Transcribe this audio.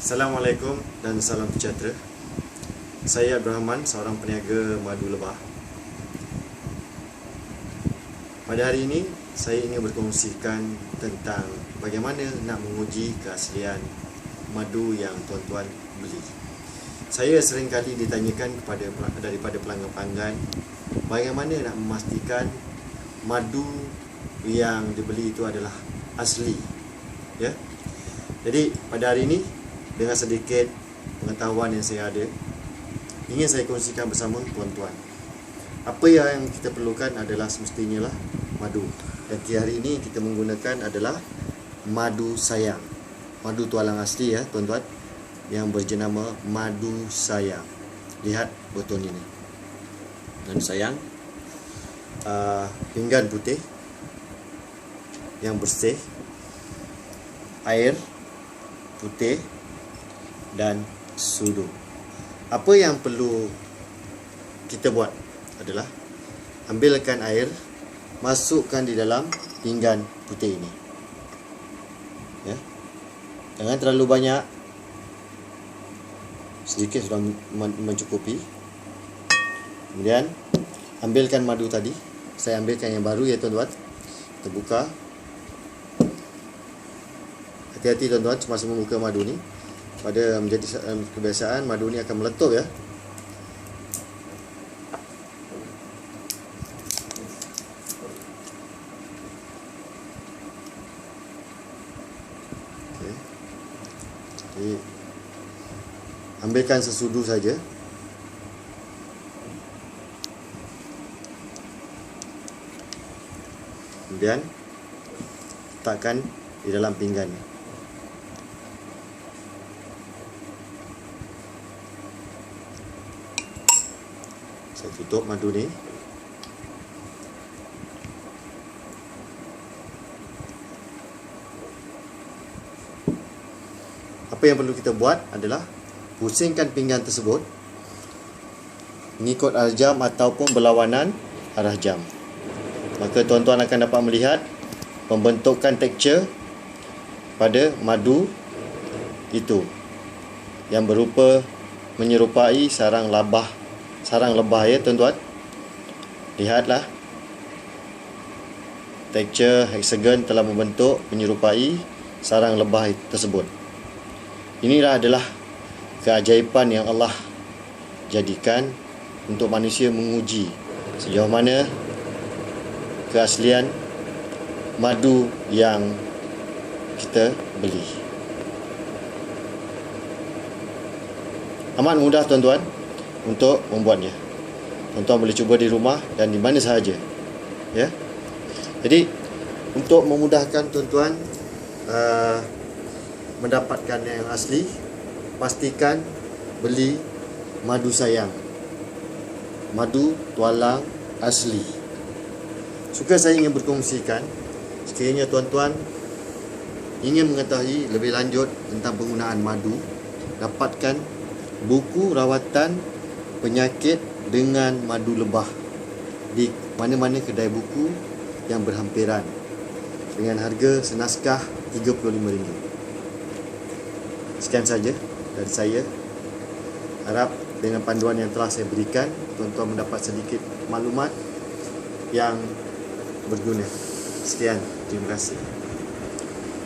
Assalamualaikum dan salam sejahtera. Saya Abdul Rahman, seorang peniaga madu lebah. Pada hari ini, saya ingin berkongsikan tentang bagaimana nak menguji keaslian madu yang tuan-tuan beli. Saya sering kali ditanyakan kepada daripada pelanggan-pelanggan bagaimana nak memastikan madu yang dibeli itu adalah asli. Ya. Jadi pada hari ini dengan sedikit pengetahuan yang saya ada ingin saya kongsikan bersama tuan-tuan. Apa yang kita perlukan adalah semestinya lah madu. Dan hari ini kita menggunakan adalah madu sayang. Madu tualang asli ya tuan-tuan yang berjenama madu sayang. Lihat botol ini. Madu sayang. Uh, pinggan putih yang bersih. Air putih dan sudu. Apa yang perlu kita buat adalah ambilkan air, masukkan di dalam pinggan putih ini. Ya. Jangan terlalu banyak. Sedikit sudah mencukupi. Kemudian ambilkan madu tadi. Saya ambilkan yang baru ya tuan-tuan. Kita buka. Hati-hati tuan-tuan semasa membuka madu ni pada menjadi kebiasaan madu ni akan meletup ya. Ambilkan sesudu saja. Kemudian letakkan di dalam pinggan saya tutup madu ni. Apa yang perlu kita buat adalah pusingkan pinggan tersebut mengikut arah jam ataupun berlawanan arah jam. Maka tuan-tuan akan dapat melihat pembentukan tekstur pada madu itu yang berupa menyerupai sarang labah sarang lebah ya tuan-tuan. Lihatlah. Tekstur hexagon telah membentuk menyerupai sarang lebah tersebut. Inilah adalah keajaiban yang Allah jadikan untuk manusia menguji. Sejauh mana keaslian madu yang kita beli. Amat mudah tuan-tuan untuk membuatnya. Tuan-tuan boleh cuba di rumah dan di mana sahaja. Ya. Jadi untuk memudahkan tuan-tuan uh, mendapatkan yang asli, pastikan beli madu sayang. Madu tualang asli. Suka saya ingin berkongsikan sekiranya tuan-tuan ingin mengetahui lebih lanjut tentang penggunaan madu, dapatkan buku rawatan penyakit dengan madu lebah di mana-mana kedai buku yang berhampiran dengan harga senaskah RM35. Sekian saja dari saya. Harap dengan panduan yang telah saya berikan, tuan-tuan mendapat sedikit maklumat yang berguna. Sekian, terima kasih.